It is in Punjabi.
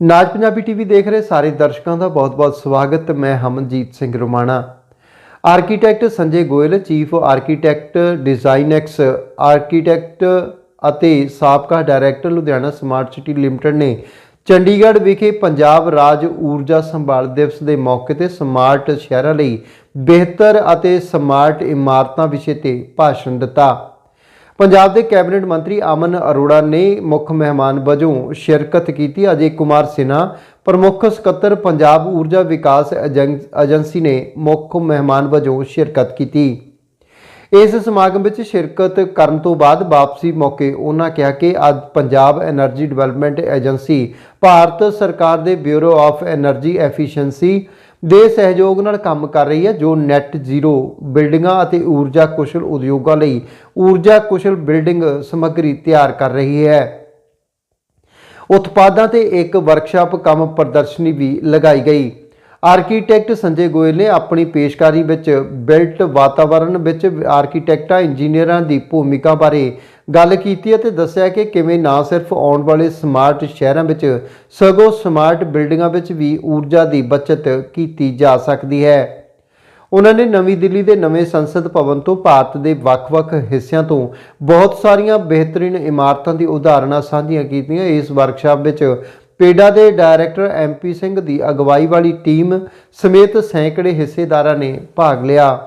ਨਾਜ ਪੰਜਾਬੀ ਟੀਵੀ ਦੇਖ ਰਹੇ ਸਾਰੇ ਦਰਸ਼ਕਾਂ ਦਾ ਬਹੁਤ-ਬਹੁਤ ਸਵਾਗਤ ਮੈਂ Hamanjit Singh Romana. Architect Sanjay Goyal, chief architect Designex architect ਅਤੇ ਸਾਬਕਾ director Ludhiana smart city limited ਨੇ ਚੰਡੀਗੜ੍ਹ ਵਿਖੇ ਪੰਜਾਬ ਰਾਜ ਊਰਜਾ ਸੰਭਾਲ ਦਿਵਸ ਦੇ ਮੌਕੇ ਤੇ ਸਮਾਰਟ ਸ਼ਹਿਰਾਂ ਲਈ ਬਿਹਤਰ ਅਤੇ ਸਮਾਰਟ ਇਮਾਰਤਾਂ ਵਿਸ਼ੇ ਤੇ ਭਾਸ਼ਣ ਦਿੱਤਾ। ਪੰਜਾਬ ਦੇ ਕੈਬਨਿਟ ਮੰਤਰੀ ਅਮਨ ਅਰੋੜਾ ਨੇ ਮੁੱਖ ਮਹਿਮਾਨ ਵਜੋਂ ਸ਼ਿਰਕਤ ਕੀਤੀ। ਅਜੇ ਕੁਮਾਰ ਸਿਨਾ ਪ੍ਰਮੁੱਖ ਸਕੱਤਰ ਪੰਜਾਬ ਊਰਜਾ ਵਿਕਾਸ ਏਜੰਸੀ ਨੇ ਮੁੱਖ ਮਹਿਮਾਨ ਵਜੋਂ ਸ਼ਿਰਕਤ ਕੀਤੀ। ਇਸ ਸਮਾਗਮ ਵਿੱਚ ਸ਼ਿਰਕਤ ਕਰਨ ਤੋਂ ਬਾਅਦ ਵਾਪਸੀ ਮੌਕੇ ਉਹਨਾਂ ਕਿਹਾ ਕਿ ਅੱਜ Punjab energy development agency, Bharat ਸਰਕਾਰ ਦੇ ਬਿਊਰੋ ਆਫ એનર્ਜੀ ਐਫੀਸ਼ੀਐਂਸੀ ਦੇ ਸਹਿਯੋਗ ਨਾਲ ਕੰਮ ਕਰ ਰਹੀ ਹੈ, ਜੋ ਨੈਟ ਜ਼ੀਰੋ ਬਿਲਡਿੰਗਾਂ ਅਤੇ ਊਰਜਾ ਕੁਸ਼ਲ ਉਦਯੋਗਾਂ ਲਈ ਊਰਜਾ ਕੁਸ਼ਲ ਬਿਲਡਿੰਗ ਸਮੱਗਰੀ ਤਿਆਰ ਕਰ ਰਹੀ ਹੈ। ਉਤਪਾਦਾਂ ਤੇ ਇੱਕ ਵਰਕਸ਼ਾਪ ਕੰਮ ਪ੍ਰਦਰਸ਼ਨੀ ਵੀ ਲਗਾਈ ਗਈ। ਆਰਕੀਟੈਕਟ ਸੰਜੇ ਗੋਇਲ ਨੇ ਆਪਣੀ ਪੇਸ਼ਕਾਰੀ ਵਿੱਚ ਬਿਲਟ ਵਾਤਾਵਰਣ ਵਿੱਚ ਆਰਕੀਟੈਕਟਾਂ ਇੰਜੀਨੀਅਰਾਂ ਦੀ ਭੂਮਿਕਾ ਬਾਰੇ ਗੱਲ ਕੀਤੀ ਅਤੇ ਦੱਸਿਆ ਕਿ ਕਿਵੇਂ ਨਾ ਸਿਰਫ ਆਉਣ ਵਾਲੇ ਸਮਾਰਟ ਸ਼ਹਿਰਾਂ ਵਿੱਚ, ਸਗੋਂ ਸਮਾਰਟ ਬਿਲਡਿੰਗਾਂ ਵਿੱਚ ਵੀ ਊਰਜਾ ਦੀ ਬਚਤ ਕੀਤੀ ਜਾ ਸਕਦੀ ਹੈ। ਉਹਨਾਂ ਨੇ ਨਵੀਂ ਦਿੱਲੀ ਦੇ ਨਵੇਂ ਸੰਸਦ ਭਵਨ ਤੋਂ ਭਾਰਤ ਦੇ ਵੱਖ-ਵੱਖ ਹਿੱਸਿਆਂ ਤੋਂ ਬਹੁਤ ਸਾਰੀਆਂ ਬਿਹਤਰੀਨ ਇਮਾਰਤਾਂ ਦੀ ਉਦਾਹਰਨਾਂ ਸਾਂਝੀਆਂ ਕੀਤੀਆਂ। ਇਸ ਵਰਕਸ਼ਾਪ ਵਿੱਚ ਪੇਡਾ ਦੇ ਡਾਇਰੈਕਟਰ ਐਮਪੀ ਸਿੰਘ ਦੀ ਅਗਵਾਈ ਵਾਲੀ ਟੀਮ ਸਮੇਤ ਸੈਂਕੜੇ ਹਿੱਸੇਦਾਰਾਂ ਨੇ ਭਾਗ ਲਿਆ।